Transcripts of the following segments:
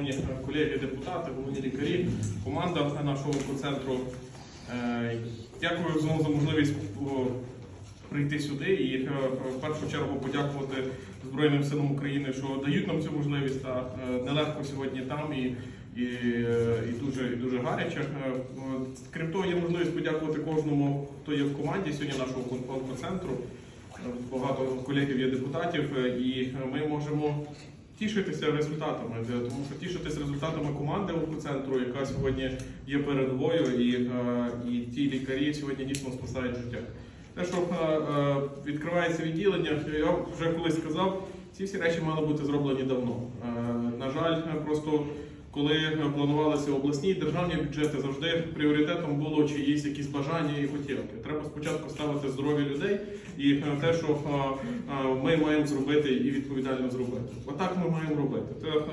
шановні колеги, депутати, головні лікарі, команда нашого центру. Дякую знову за можливість прийти сюди і е, в першу чергу подякувати Збройним силам України, що дають нам цю можливість. Та е, нелегко сьогодні там і, і, е, і дуже і дуже гаряче. Е, Крім того, є можливість подякувати кожному, хто є в команді сьогодні нашого онкоцентру. Е, Багато колегів є депутатів, е, і ми можемо тішитися результатами, тому що тішитися результатами команди онкоцентру, яка сьогодні є передовою, і, е, і ті лікарі сьогодні дійсно спасають життя. Те, що е, е, відкривається відділення, я вже колись сказав, ці всі речі мали бути зроблені давно. На жаль, просто коли планувалися обласні і державні бюджети, завжди пріоритетом було чиїсь якісь бажання і хотілки. Треба спочатку ставити здоров'я людей і е, те, що е, е, ми маємо зробити і відповідально зробити. Отак ми маємо робити.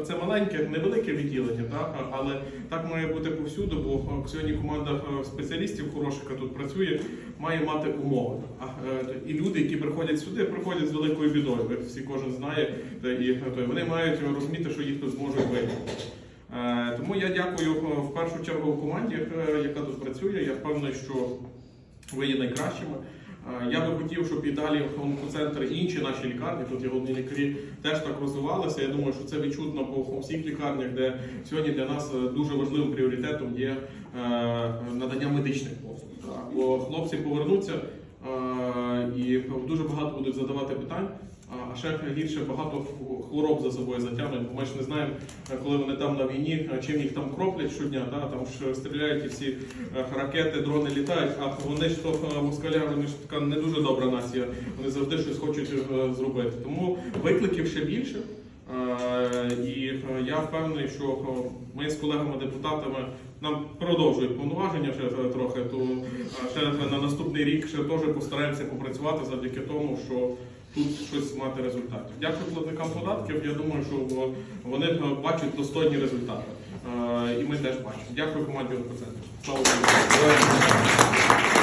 Це, маленьке, невелике відділення, так? але так має бути повсюди, бо сьогодні команда спеціалістів хороших, тут працює, має мати умови. І люди, які приходять сюди, приходять з великою бідою. Всі кожен знає, і вони мають розуміти, що їх тут зможуть вийти. Е, Тому я дякую е, в першу чергу команді, е, яка тут працює. Я впевнений, що ви є найкращими. Я би хотів, щоб і далі онкоцентр і інші наші лікарні, тут є головні лікарі, теж так розвивалися. Я думаю, що це відчутно по всіх лікарнях, де сьогодні для нас дуже важливим пріоритетом є надання медичних послуг. Бо хлопці повернуться і дуже багато будуть задавати питань. А ще гірше багато хвороб за собою затягнуть, ми ж не знаємо, е, коли вони там на війні, е, чим їх там кроплять щодня, да? там ж стріляють і всі е, ракети, дрони літають, а вони ж то москаля, вони ж така не дуже добра нація, вони завжди щось хочуть зробити. Тому викликів ще більше. Я впевнений, що е, ми з колегами-депутатами нам продовжують повноваження ще е, трохи, то е, ще на наступний рік ще теж постараємося попрацювати завдяки тому, що тут щось мати результатів. Дякую платникам податків. Я думаю, що вони бачать достойні результати. І ми теж бачимо. Дякую команді. Слава Україні!